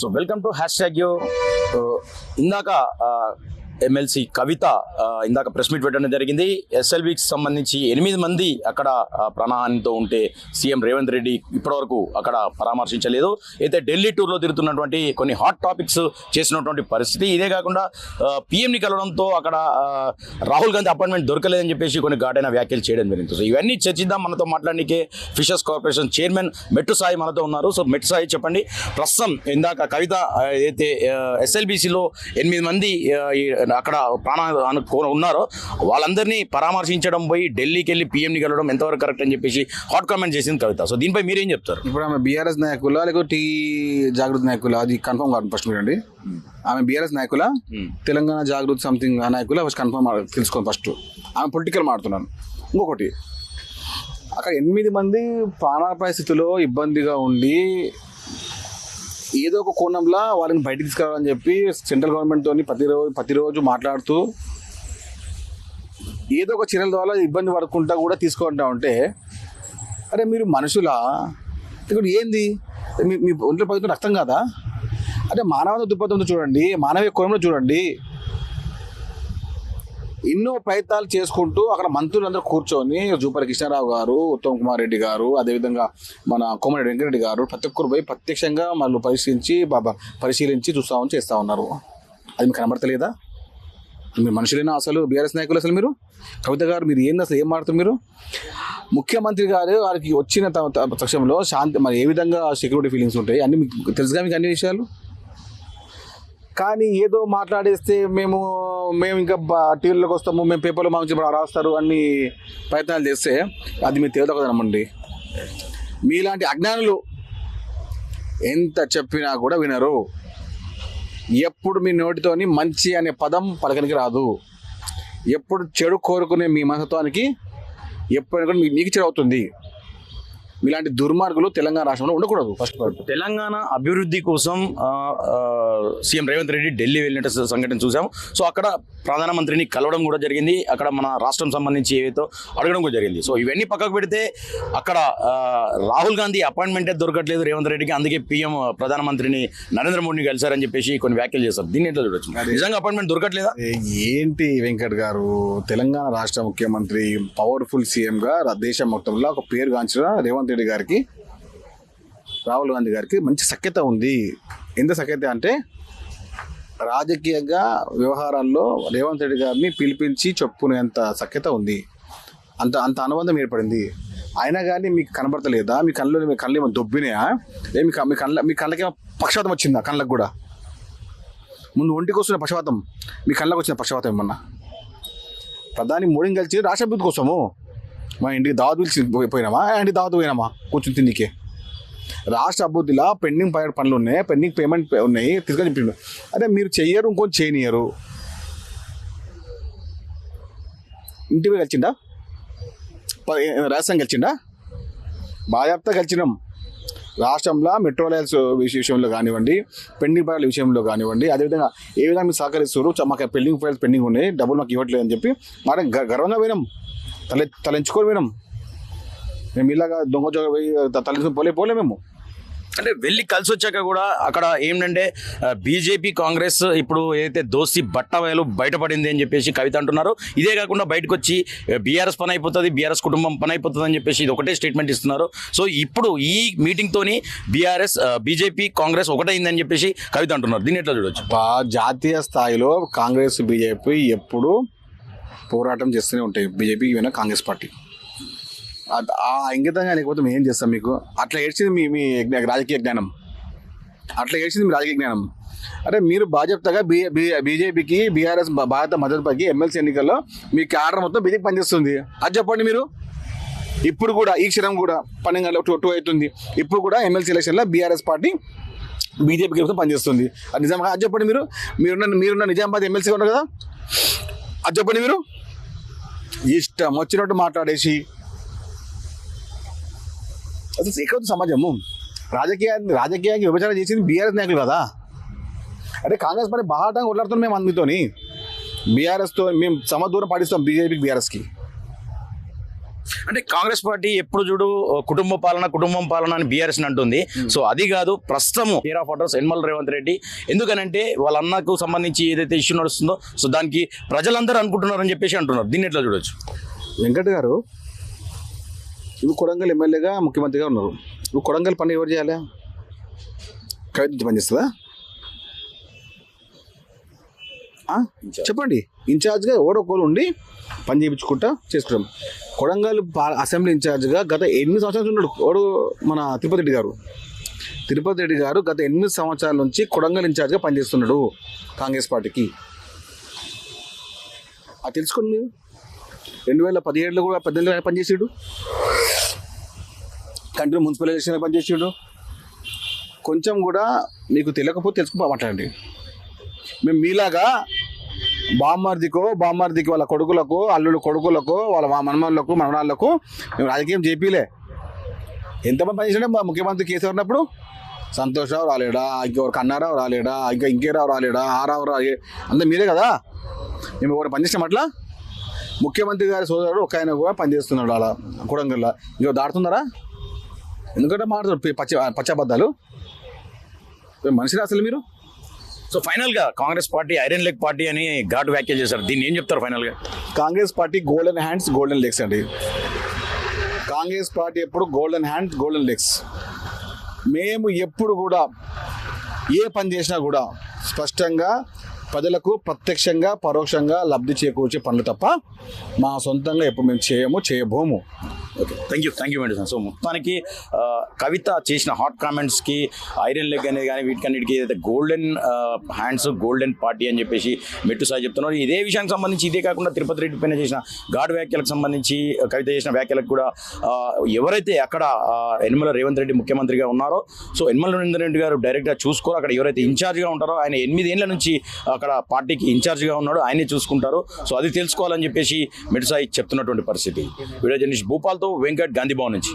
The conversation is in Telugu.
So welcome to hash tag U ఇందాక ఎమ్మెల్సీ కవిత ఇందాక ప్రెస్ మీట్ పెట్టడం జరిగింది. ఎస్ఎల్బికి సంబంధించి ఎనిమిది మంది అక్కడ ప్రాణహానితో ఉంటే సీఎం రేవంత్ రెడ్డి ఇప్పటివరకు అక్కడ పరామర్శించలేదు. అయితే ఢిల్లీ టూర్లో తిరుగుతున్నటువంటి కొన్ని హాట్ టాపిక్స్ చేసినటువంటి పరిస్థితి ఇదే కాకుండా పిఎంని కలవడంతో అక్కడ రాహుల్ గాంధీ అపాయింట్మెంట్ దొరకలేదని చెప్పేసి కొన్ని ఘాటైన వ్యాఖ్యలు చేయడం జరిగింది. సో ఇవన్నీ చర్చిద్దాం మనతో మాట్లాడడానికి ఫిషర్స్ కార్పొరేషన్ చైర్మన్ మెట్టు సాయి మనతో ఉన్నారు. సో మెట్టు సాయి చెప్పండి. ప్రస్తుతం ఇందాక కవిత ఏదైతే ఎస్ఎల్బిసిలో ఎనిమిది మంది ఈ అక్కడ ప్రాణ ఉన్నారో వాళ్ళందరినీ పరామర్శించడం పోయి ఢిల్లీకి వెళ్ళి పిఎంని కలవడం ఎంతవరకు కరెక్ట్ అని చెప్పేసి హాట్ కామెంట్ చేసింది కవిత. సో దీనిపై మీరేం చెప్తారు? ఇప్పుడు ఆమె బీఆర్ఎస్ నాయకుల లేకపోతే టీ జాగృతి నాయకుల? అది కన్ఫర్మ్ కాదు ఫస్ట్ మీరండి ఆమె బీఆర్ఎస్ నాయకుల? తెలంగాణ జాగృతి సంథింగ్ ఆ నాయకుల? ఫస్ట్ కన్ఫర్మ్ తెలుసుకోండి ఫస్ట్ ఆమె పొలిటికల్ మాడుతున్నాను ఇంకొకటి అక్కడ ఎనిమిది మంది ప్రాణాపాయ స్థితిలో ఇబ్బందిగా ఉండి ఏదో ఒక కోణంలో వాళ్ళని బయటకు తీసుకురావాలని చెప్పి సెంట్రల్ గవర్నమెంట్తో ప్రతిరోజు ప్రతిరోజు మాట్లాడుతూ ఏదో ఒక చర్యల ద్వారా ఇబ్బంది పడుకుంటా కూడా తీసుకుంటా ఉంటే అరే మీరు మనుషులా? ఇక్కడ ఏంది? మీ మీ ఒంట్లో పడుతున్న రక్తం కాదా? అంటే మానవ దృక్పథంతో చూడండి మానవీయ కోణంలో చూడండి. ఎన్నో ప్రయత్నాలు చేసుకుంటూ అక్కడ మంత్రులందరూ కూర్చొని జూపల్లి కృష్ణారావు గారు ఉత్తమ్ కుమార్ రెడ్డి గారు అదేవిధంగా మన కోమరెడ్డి వెంకరెడ్డి గారు ప్రతి ఒక్కరు పోయి ప్రత్యక్షంగా వాళ్ళు పరిశీలించి బాబా పరిశీలించి చూస్తామని చేస్తూ ఉన్నారు. అది మీకు కనబడతలేదా? మీరు మనుషులైనా అసలు? బీఆర్ఎస్ నాయకులు అసలు మీరు? కవిత గారు మీరు ఏంది అసలు? ఏం మాడుతారు మీరు? ముఖ్యమంత్రి గారు వారికి వచ్చిన త- పక్షంలో శాంతి మరి ఏ విధంగా సెక్యూరిటీ ఫీలింగ్స్ ఉంటాయి? అన్ని మీకు తెలుసుగా మీకు అన్ని విషయాలు? కానీ ఏదో మాట్లాడేస్తే మేము మేము ఇంకా టీవీలోకి వస్తాము మేము పేపర్లో మా నుంచి రాస్తారు అన్ని ప్రయత్నాలు చేస్తే అది మీరు తేదకదనమండి మీలాంటి అజ్ఞానులు ఎంత చెప్పినా కూడా వినరు. ఎప్పుడు మీ నోటితోని మంచి అనే పదం పలకనికి రాదు. ఎప్పుడు చెడు కోరుకునే మీ మనసత్వానికి ఎప్పుడైనా కూడా మీకు చెడు అవుతుంది. మీలాంటి దుర్మార్గులు తెలంగాణ రాష్ట్రంలో ఉండకూడదు. ఫస్ట్ తెలంగాణ అభివృద్ధి కోసం సీఎం రేవంత్ రెడ్డి ఢిల్లీ వెళ్ళిన సంఘటన చూసాం సో అక్కడ ప్రధానమంత్రిని కలవడం కూడా జరిగింది. అక్కడ మన రాష్ట్రం సంబంధించి ఏవైతే అడగడం కూడా జరిగింది. సో ఇవన్నీ పక్కకు పెడితే అక్కడ రాహుల్ గాంధీ అపాయింట్మెంటే దొరకట్లేదు రేవంత్ రెడ్డికి. అందుకే పీఎం ప్రధానమంత్రిని నరేంద్ర మోడీని కలిశారని చెప్పేసి కొన్ని వ్యాఖ్యలు చేస్తారు దీన్ని ఎట్లా చూడొచ్చు? నిజంగా అపాయింట్మెంట్ దొరకట్లేదా? ఏంటి వెంకట్ గారు? తెలంగాణ రాష్ట్ర ముఖ్యమంత్రి పవర్ఫుల్ సీఎంగా దేశం మొత్తంలో ఒక పేరు గాంచిన రేవంత్ రెడ్డి గారికి రాహుల్ గాంధీ గారికి మంచి సఖ్యత ఉంది. ఎంత సఖ్యత అంటే రాజకీయంగా వ్యవహారాల్లో రేవంత్ రెడ్డి గారిని పిలిపించి చెప్పుకునేంత సఖ్యత ఉంది. అంత అంత అనుబంధం ఏర్పడింది. అయినా కానీ మీకు కనబడతలేదా? మీ కళ్ళు మీ కళ్ళు ఏమో దొబ్బినాయా? ఏ మీ మీ కళ్ళ మీ కళ్ళకేమో పక్షవాతం వచ్చిందా కళ్ళకు కూడా? ముందు ఒంటికి వస్తున్న పక్షవాతం. మీ కళ్ళకు వచ్చిన పక్షవాతం ఏమన్నా? ప్రధాని మోడీని కలిసి రాష్ట్ర కోసము? మా ఇంటికి దావత్ పిలిచి పోయినామా? ఇంటికి దావత్ పోయినామా? కూర్చుని తిండికే. రాష్ట్ర అభివృద్ధిలో పెండింగ్ పనులు ఉన్నాయి పెండింగ్ పేమెంట్ ఉన్నాయి తీసుకొని చెప్పిండు అదే మీరు చెయ్యరు ఇంకొని చేయనియరు. ఇంటివి పోయి కలిసిండా రాజస్థాన్ కలిసిండా బాధ్యత కలిసినాం. రాష్ట్రంలో మెట్రో రైల్స్ విషయంలో కానివ్వండి పెండింగ్ ఫైల్ విషయంలో కానివ్వండి అదేవిధంగా ఏ విధంగా మీరు సహకరిస్తారు మాకు పెండింగ్ ఫైల్స్ పెండింగ్ ఉన్నాయి డబ్బులు మాకు ఇవ్వట్లేదు అని చెప్పి మరి గ- గర్వంగా పోయినాం. తల తలంచుకొని పోయినాం. మేము ఇలాగా దొంగ పోయి త- తలంచుకొని పోలే పోలే మేము. అంటే వెళ్ళి కలిసి వచ్చాక కూడా అక్కడ ఏంటంటే బీజేపీ కాంగ్రెస్ ఇప్పుడు ఏదైతే దోస్తి బట్టవేలు బయటపడింది అని చెప్పేసి కవిత అంటున్నారు ఇదే కాకుండా బయటకు వచ్చి బీఆర్ఎస్ పని అయిపోతుంది బీఆర్ఎస్ కుటుంబం పని అయిపోతుంది అని చెప్పేసి ఇది ఒకటే స్టేట్మెంట్ ఇస్తున్నారు. సో ఇప్పుడు ఈ మీటింగ్ తోని బీఆర్ఎస్ బీజేపీ కాంగ్రెస్ ఒకటైందని చెప్పేసి కవిత అంటున్నారు. దీన్ని ఎట్లా చూడొచ్చు? జాతీయ స్థాయిలో కాంగ్రెస్ బీజేపీ ఎప్పుడు పోరాటం చేస్తూనే ఉంటాయి. BJP even Congress party. ఆ ఇంగితంగా లేకపోతే మేము ఏం చేస్తాం మీకు? అట్లా ఏడ్చింది మీ మీ రాజకీయ జ్ఞానం. అట్లా ఏడ్చింది మీ రాజకీయ జ్ఞానం. అంటే మీరు బాధ్యతగా బీజేపీకి బీఆర్ఎస్ భారత మద్దతుపైకి ఎమ్మెల్సీ ఎన్నికల్లో మీ క్యాడర్ మొత్తం బీజేపీ పనిచేస్తుంది. అది చెప్పండి మీరు. ఇప్పుడు కూడా ఈ క్షణం కూడా పన్నెండు గంటల టూ టూ అవుతుంది. ఇప్పుడు కూడా ఎమ్మెల్సీ ఎలక్షన్లో బీఆర్ఎస్ పార్టీ బీజేపీకి ప్రభుత్వం పనిచేస్తుంది. అది నిజంగా అది చెప్పండి మీరు. మీరున్న మీరున్న నిజామాబాద్ ఎమ్మెల్సీగా ఉన్నారు కదా? అది చెప్పండి మీరు. ఇష్టం వచ్చినట్టు మాట్లాడేసి అసలు ఇక్కడ సమాజము. రాజకీయ రాజకీయానికి విభజన చేసింది బీఆర్ఎస్ నాయకులు కదా. అంటే కాంగ్రెస్ పని బాహాటంగా కొట్లాడుతున్నాం మేము అందుతోని. బీఆర్ఎస్తో మేము సమదూరం పాటిస్తాం బీజేపీకి బీఆర్ఎస్కి. అంటే కాంగ్రెస్ పార్టీ ఎప్పుడు చూడు కుటుంబ పాలన కుటుంబం పాలన అని బీఆర్ఎస్ అంటుంది. సో అది కాదు ప్రస్తుతం care of address Yanamala Revanth Reddy. ఎందుకనంటే వాళ్ళ అన్నకు సంబంధించి ఏదైతే ఇష్యూ నడుస్తుందో సో దానికి ప్రజలందరూ అనుకుంటున్నారని చెప్పేసి అంటున్నారు. దీన్ని ఎట్లా చూడొచ్చు? వెంకట్ గారు ఇప్పుడు కొడంగల్ ఎమ్మెల్యేగా ముఖ్యమంత్రిగా ఉన్నారు. ఇప్పుడు కొడంగల్ పని ఎవరు చేయాలి? కవిత నుంచి పనిచేస్తుందా? చెప్పండి. ఇన్ఛార్జ్గా ఎవరో ఒకరు ఉండి పని చేయించుకుంటా చేసుకుంటాం. కొడంగల్ అసెంబ్లీ ఇన్ఛార్జ్గా గత ఎనిమిది సంవత్సరాలు ఉన్నాడు. ఎవడు మన తిరుపతి రెడ్డి గారు. తిరుపతి రెడ్డి గారు గత ఎనిమిది సంవత్సరాల నుంచి కొడంగల్ ఇన్ఛార్జ్గా పనిచేస్తున్నాడు కాంగ్రెస్ పార్టీకి. అది తెలుసుకోండి మీరు. రెండు వేల పదిహేడులో కూడా పద్దెనిమిదిలో ఆయన పనిచేసాడు కంటిన్యూ మున్సిపల్ ఎలక్షన్ పనిచేసాడు. కొంచెం కూడా మీకు తెలియకపోతే తెలుసుకుని మాట్లాడండి. మేము మీలాగా బామ్మార్దికో బామ్మార్దికి వాళ్ళ కొడుకులకు అల్లుడు కొడుకులకు వాళ్ళ మనమళ్ళకు మనమలకు మేము రాజకీయం చేపిలే. ఎంతమంది పనిచేసినా మా ముఖ్యమంత్రి కేసీఆర్ ఉన్నప్పుడు? సంతోషరావు రాలేడా? ఇంకెవరు కన్నారావు రాలేడా? ఇంకా ఇంకేరావు రాలేడా? ఆరావు రాలే అంతా మీరే కదా? మేము ఎవరు పనిచేసాం అట్లా? ముఖ్యమంత్రి గారి సోదరుడు ఒక ఆయన కూడా పనిచేస్తున్నాడు అలా కొడంగల్లో. ఇంకో దాడుతున్నారా? ఎందుకంటే మాట్లాడుతారు పచ్చ పచ్చబద్దాలు మనిషి అసలు మీరు? సో ఫైనల్గా Congress party iron leg party అని ఘాటు వ్యాఖ్యలు చేశారు. దీన్ని ఏం చెప్తారు ఫైనల్గా Congress party golden hands golden legs అండి. కాంగ్రెస్ పార్టీ ఎప్పుడు గోల్డెన్ హ్యాండ్స్ గోల్డెన్ లెగ్స్? మేము ఎప్పుడు కూడా ఏ పని చేసినా కూడా స్పష్టంగా ప్రజలకు ప్రత్యక్షంగా పరోక్షంగా లబ్ధి చేకూర్చే పనులు తప్ప మా సొంతంగా ఎప్పుడు మేము చేయము చేయబోము. Okay thank you thank you Venkateshwara so మొత్తానికి కవిత చేసిన హాట్ కామెంట్స్కి ఐరన్ లెగ్ అనేది కానీ వీటికన్నిటికీ ఏదైతే గోల్డెన్ హ్యాండ్స్ గోల్డెన్ పార్టీ అని చెప్పేసి మెట్టు సాయి చెప్తున్నారు. ఇదే విషయానికి సంబంధించి ఇదే కాకుండా తిరుపతి రెడ్డి పైన చేసిన గాడ్ వ్యాఖ్యలకు సంబంధించి కవిత చేసిన వ్యాఖ్యలకు కూడా ఎవరైతే అక్కడ ఆ, యనమల రేవంత్ రెడ్డి ముఖ్యమంత్రిగా ఉన్నారో సో యనమల రేవంత్ రెడ్డి గారు డైరెక్ట్గా చూసుకోరు. అక్కడ ఎవరైతే ఇన్ఛార్జ్గా ఉంటారో ఆయన ఎనిమిదేళ్ళ నుంచి అక్కడ పార్టీకి ఇన్ఛార్జ్గా ఉన్నాడో. ఆయనే చూసుకుంటారు. సో అది తెలుసుకోవాలని చెప్పేసి మెట్టు సాయి చెప్తున్నటువంటి పరిస్థితి. వీడియో జర్నలిస్ట్ భూపాల్తో వెంకట్ గాంధీ భవన్ నుంచి